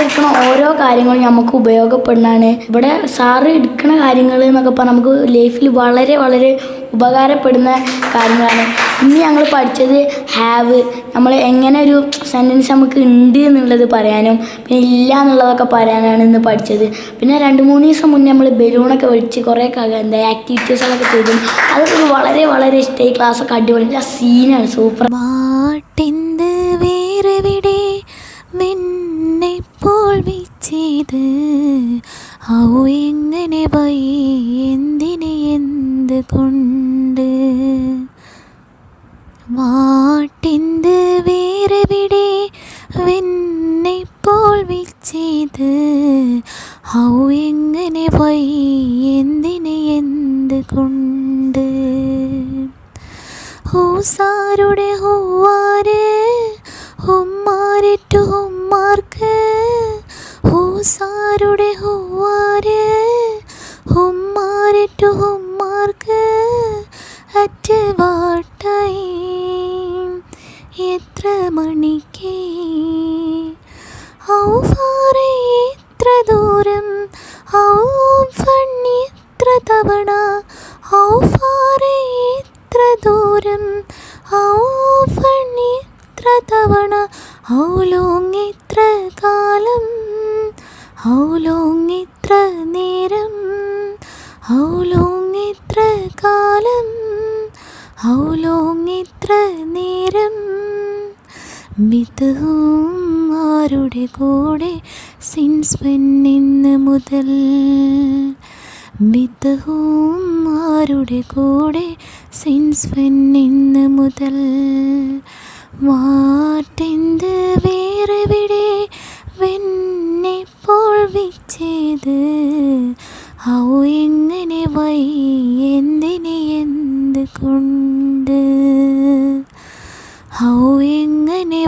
എടുക്കുന്ന ഓരോ കാര്യങ്ങളും നമുക്ക് ഉപയോഗപ്പെടുന്നതാണ് ഇവിടെ സാറ് എടുക്കുന്ന കാര്യങ്ങൾ എന്നൊക്കെ പറഞ്ഞാൽ നമുക്ക് ലൈഫിൽ വളരെ വളരെ ഉപകാരപ്പെടുന്ന കാര്യങ്ങളാണ്. ഇന്ന് ഞങ്ങൾ പഠിച്ചത് ഹാവ്. നമ്മൾ എങ്ങനെ ഒരു സെന്റൻസ് നമുക്ക് ഉണ്ട് എന്നുള്ളത് പറയാനും പിന്നെ ഇല്ല എന്നുള്ളതൊക്കെ പറയാനാണ് ഇന്ന് പഠിച്ചത്. പിന്നെ രണ്ട് മൂന്ന് ദിവസം മുന്നേ നമ്മൾ ബലൂണൊക്കെ വിളിച്ച് കുറേ എന്താ ആക്ടിവിറ്റീസുകളൊക്കെ ചെയ്തു. അതൊക്കെ വളരെ വളരെ ഇഷ്ടമായി. ക്ലാസ്സൊക്കെ അടിപൊളി. സീനാണ് സൂപ്പർ. പാട്ടിന്ത് വെച്ചത് ഔ എങ്ങനെ വൈ എന്തിന് എന്ത് കൊണ്ട്? വാട്ടിന്ത് വേറെവിടെ വെന്നെപ്പോൾ വിളിച്ചത്? ഔ എങ്ങനെ വൈ എന്തിന് എന്ത് കൊണ്ട്? ഹൂസാരുടെ ഹൂവാര് ഹുമ്മാരിട്ടു ഹൂസാരുടെ ഹൂവാര്? ഹുമ്മാരിട്ടു ഹുമ്മാർക്ക് അറ്റ് വാട്ടായി. എത്ര മണിക്ക്? ഔഫാറെ ഫാറെ എത്ര ദൂരം ഔഫണ്ണി ഫണ്ണി എത്ര തവണ. ഔഫാറെ ഫാറെ എത്ര ദൂരം ഔഫണ്ണി ഫണ്ണി എത്ര തവണ. ഔലോങ്ങി ഔ ഇത്ര നേരം ഔ ഇത്ര കാലം ഔ ഇത്ര നേരം. മിതവും ആരുടെ കൂടെ സിൻസ് ഇന്ന് മുതൽ? മിതവും ആരുടെ കൂടെ സിൻസ് ഇന്ന് മുതൽ? വാട്ടെന്ത് വേറെവിടെ വിച്ചത് ഔ എങ്ങനെ വൈ എന്തിന് എന്ത് കൊണ്ട് ഔ എങ്ങനെ